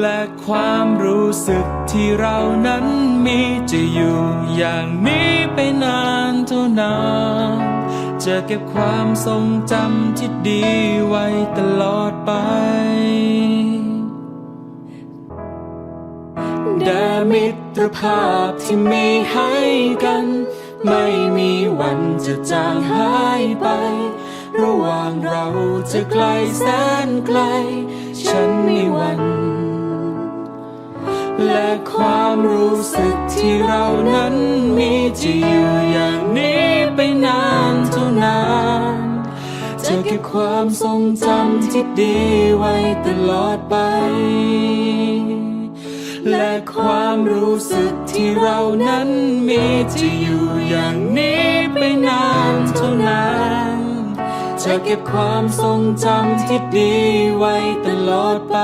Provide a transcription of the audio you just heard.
และความรู้สึกที่เรานั้นมีจะอยู่อย่างนี้ไปนานเท่านานจะเก็บความทรงจำที่ดีไว้ตลอดไป แด่มิตรภาพที่มีให้กัน ไม่มีวันจะจางหายไป ระหว่างเราจะไกลแสนไกล ฉันไม่วัน และความรู้สึกที่เรานั้นมีจะอยู่อย่างนี้ไปนานเท่านานจะเก็บความทรงจำที่ดีไว้ตลอดไป และความรู้สึกที่เรานั้นมีจะอยู่อย่างนี้ไปนานเท่านานจะเก็บความทรงจำที่ดีไว้ตลอดไป